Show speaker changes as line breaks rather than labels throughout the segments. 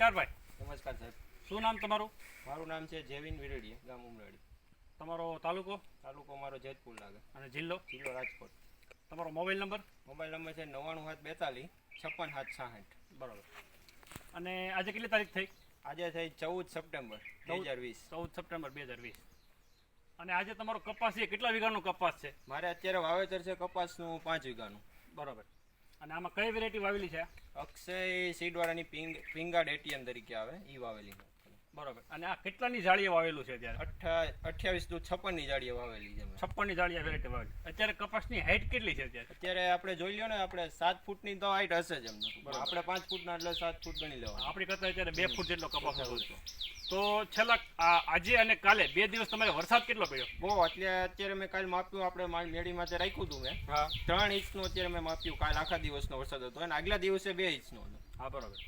નમસ્કાર ભાઈ.
નમસ્કાર સાહેબ.
શું નામ તમારું?
મારું નામ છે જેવિન વિરડિયા ગામ ઉમરાડી
તમારો તાલુકો?
તાલુકો મારો જેતપુર લાગે.
અને જિલ્લો?
જિલ્લો રાજકોટ.
તમારો મોબાઈલ નંબર?
મોબાઈલ નંબર છે નવ્વાણું સાત બેતાલીસ છપ્પન સાત સાઠ
બરાબર. અને આજે કેટલી તારીખ થઈ?
આજે થઈ ચૌદ સપ્ટેમ્બર બે હજાર વીસ.
ચૌદ સપ્ટેમ્બર બે હજાર વીસ. અને આજે તમારો કપાસ છે કેટલા વીઘાનો કપાસ છે?
મારે અત્યારે વાવેતર છે કપાસનું પાંચ વીઘાનું.
બરાબર. અને આમાં કઈ વેરાયટી વાવેલી છે?
અક્ષય સીડવાળાની પિંગ પિંગાડ એટીએમ તરીકે આવે એ વાવેલી
બરાબર. અને આ કેટલાની જાળીએ વાવેલું છે અત્યારે?
અઠ્યાવીસ અઠ્યાવીસ છપ્પનની જાડીએ વાવેલી છે
છપ્પનની જાળીએ વેરાયટી વાવેલી. અત્યારે કપાસની હાઈટ કેટલી છે અત્યારે?
અત્યારે આપણે જોઈ લ્યો ને આપણે સાત ફૂટની તો હાઈટ હશે જ એમને આપણે પાંચ ફૂટના એટલે સાત ફૂટ ગણી લેવા
આપણી કરતા અત્યારે બે ફૂટ જેટલો કપાસ છે. તો છેલ્લા આજે અને કાલે બે દિવસ તમારે વરસાદ કેટલો પડ્યો?
બહુ એટલે અત્યારે મેં કાલ માપ્યું આપણે મારી મેળી માટે રાખ્યું હતું મેં. ત્રણ ઇંચનું અત્યારે મેં માપ્યું કાલ આખા દિવસનો વરસાદ હતો. અને આગલા દિવસે બે ઇંચનો હતો.
હા બરોબર.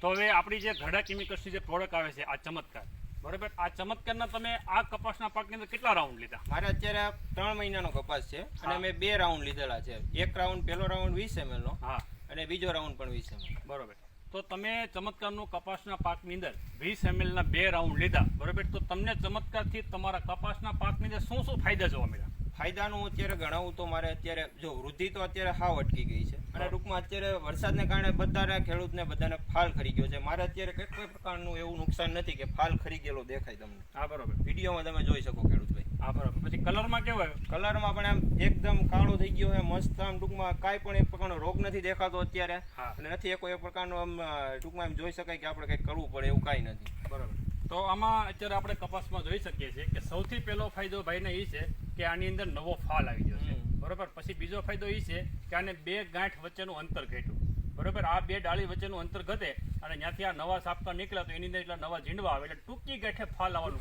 તો હવે આપણી જે ઘડા કેમિકલ્સની જે પ્રોડક્ટ આવે છે આ ચમત્કાર. બરાબર? આ ચમત્કારના તમે આ કપાસના પાકની અંદર કેટલા રાઉન્ડ લીધા?
મારે અત્યારે ત્રણ મહિનાનો કપાસ છે અને. મેં બે રાઉન્ડ લીધેલા છે. એક રાઉન્ડ પહેલો રાઉન્ડ વીસ એમએલનો નો
હા.
અને બીજો રાઉન્ડ પણ વીસ એમએલ
બરોબર. તો તમે ચમત્કારનું કપાસના પાકની અંદર વીસ એમએલના બે રાઉન્ડ લીધા. બરોબર? તો તમને ચમત્કારથી તમારા કપાસના પાકની અંદર શું શું ફાયદા જોવા મળ્યા?
ફાયદાનું અત્યારે ગણાવું તો મારે અત્યારે જો વૃદ્ધિ તો અત્યારે હાવ અટકી ગઈ છે. અને ટૂંકમાં અત્યારે વરસાદને કારણે બધા ખેડૂતને બધાને ફાલ ખરી ગયો છે. મારે અત્યારે કંઈ કોઈ પ્રકારનું એવું નુકસાન નથી કે ફાલ ખરી ગયેલો દેખાય તમને.
હા બરોબર.
વિડીયોમાં તમે જોઈ શકો ખેડૂતભાઈ.
હા બરોબર. પછી કલરમાં કેવો આવ્યો?
કલરમાં પણ આમ એકદમ કાળો થઈ ગયો છે મસ્ત આમ ટૂંકમાં કાંઈ પણ એક પ્રકારનો રોગ નથી દેખાતો અત્યારે. અને નથી એ કોઈ એક પ્રકારનો આમ ટૂંકમાં એમ જોઈ શકાય કે આપણે કંઈક કરવું પડે એવું કાંઈ નથી.
બરોબર. તો આમાં અત્યારે આપણે કપાસમાં જોઈ શકીએ છીએ કે સૌથી પહેલો ફાયદો ભાઈને એ છે કે આની અંદર નવો ફાલ આવી
હમ.
બરોબર? પછી બીજો ફાયદો એ છે કે આને બે ગાંઠ વચ્ચેનું અંતર ઘટ્યું. બરોબર? આ બે ડાળી વચ્ચેનું અંતર ઘટે અને ત્યાંથી આ નવા સાપકા નીકળ્યા તો એની અંદર એટલા નવા ઝીંડવા આવે એટલે ટૂંકી ગાંઠે ફાલ આવવાનું.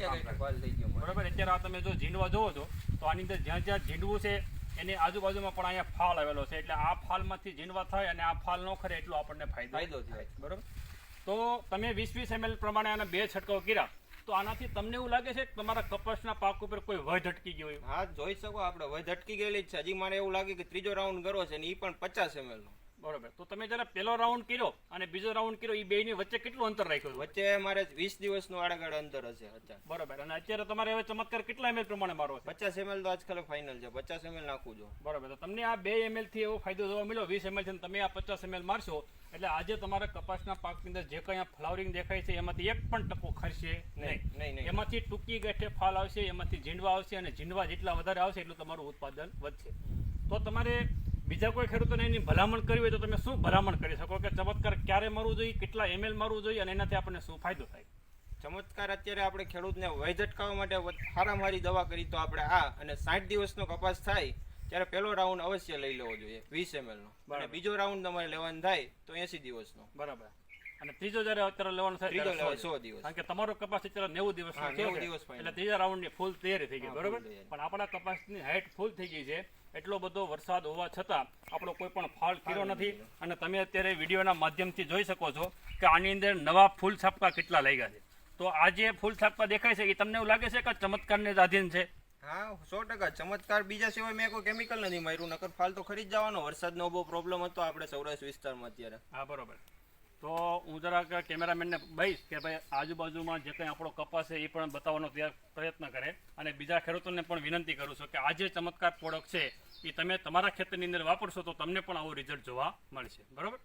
બરોબર? અત્યારે આ તમે જો ઝીંડવા જોવો છો તો આની અંદર જ્યાં જ્યાં ઝીંડવું છે એની આજુબાજુમાં પણ અહીંયા ફાલ આવેલો છે. એટલે આ ફાલમાંથી ઝીંડવા થાય અને આ ફાલ ન ખરે એટલો આપણને ફાયદો.
ફાયદો થાય.
બરોબર? તો તમે વીસ વીસ એમએલ પ્રમાણે આના બે છંટકાવ કર્યા. તો આનાથી તમને એવું લાગે છે કે તમારા કપાસના પાક ઉપર કોઈ વધ અટકી ગયો
હા, જોઈ શકો, આપણે વધ અટકી ગયેલી છે. હજી મારે એવું લાગે કે ત્રીજો રાઉન્ડ કરો છે ને એ પણ પચાસ ml નો.
બરોબર. તો તમે જરા પહેલો રાઉન્ડ કર્યો અને બીજો રાઉન્ડ કર્યો એ બેની વચ્ચે કેટલું અંતર રાખ્યું
વચ્ચે મારે વીસ દિવસનું આડાગાડ અંતર હશે અત્યારે.
બરોબર. અને અત્યારે તમારે હવે ચમત્કાર કેટલા એમએલ પ્રમાણે મારો
પચાસ એમએલ તો આજકાલ ફાઇનલ છે. પચાસ એમએલ નાખવું જો
બરોબર. તો તમને આ બે એમએલથી એવો ફાયદો જોવા મળ્યો? વીસ એમએલ છે તમે આ પચાસ એમએલ મારશો એટલે આજે તમારા કપાસના પાકની અંદર જે કંઈ ફ્લાવરિંગ દેખાય છે એમાંથી એક પણ ટકો ખરશે
નહીં.
નહીં
નહીં નહીં.
એમાંથી ટૂંકી ગાંઠે ફાલ આવશે એમાંથી ઝીંડવા આવશે અને ઝીંડવા જેટલા વધારે આવશે એટલું તમારું ઉત્પાદન વધશે. તો તમારે બીજા કોઈ ખેડૂતોને એની ભલામણ કરવી હોય તો તમે શું ભલામણ કરી શકો? કે ચમત્કાર ક્યારે મારવું જોઈએ કેટલા એમએલ મારવું જોઈએ અને એનાથી આપણને શું ફાયદો થાય?
ચમત્કાર અત્યારે આપણે ખેડૂતને વય ઝટકાવવા માટે હારામારી દવા કરી તો આપણે આ અને સાઠ દિવસનો કપાસ થાય ત્યારે પહેલો રાઉન્ડ અવશ્ય લઈ લેવો જોઈએ વીસ એમએલનો નો. અને બીજો રાઉન્ડ તમારે લેવાનો થાય તો એસી દિવસનો.
બરાબર. અને ત્રીજો જયારે અત્યારે લેવાનો થાય સો
દિવસ.
કારણ કે તમારો કપાસ અત્યારે નેવું દિવસ
દિવસ
એટલે ત્રીજા રાઉન્ડની ફૂલ તૈયારી થઈ ગઈ બરોબર? પણ આપણા કપાસની હાઈટ ફૂલ થઈ ગઈ છે. એટલો બધો વરસાદ હોવા છતાં આપણો કોઈ પણ ફાળ કર્યો નથી. અને તમે અત્યારે વિડીયોના માધ્યમથી જોઈ શકો છો કે આની અંદર નવા ફૂલ છાપકા કેટલા લાગ્યા છે. તો આ જે ફૂલ છાપકા દેખાય છે એ તમને એવું લાગે છે કે ચમત્કારને જ આધીન છે?
હા સો ટકા. ચમત્કાર બીજા સિવાય મેં કોઈ કેમિકલ નથી માર્યું. નકર ફાલ તો ખરી જ જવાનો. વરસાદનો બહુ પ્રોબ્લેમ હતો આપણે સૌરાષ્ટ્ર વિસ્તારમાં અત્યારે.
હા બરોબર. તો હું જરાક કેમેરામેનને બહીશ કે ભાઈ આજુબાજુમાં જે કંઈ આપણો કપાસ છે એ પણ બતાવવાનો પ્રયત્ન કરે. અને બીજા ખેડૂતોને પણ વિનંતી કરું છું કે આ જે ચમત્કાર પ્રોડક્ટ છે, એ તમે તમારા ખેતરની અંદર વાપરશો તો તમને પણ આવું રિઝલ્ટ જોવા મળશે. બરોબર?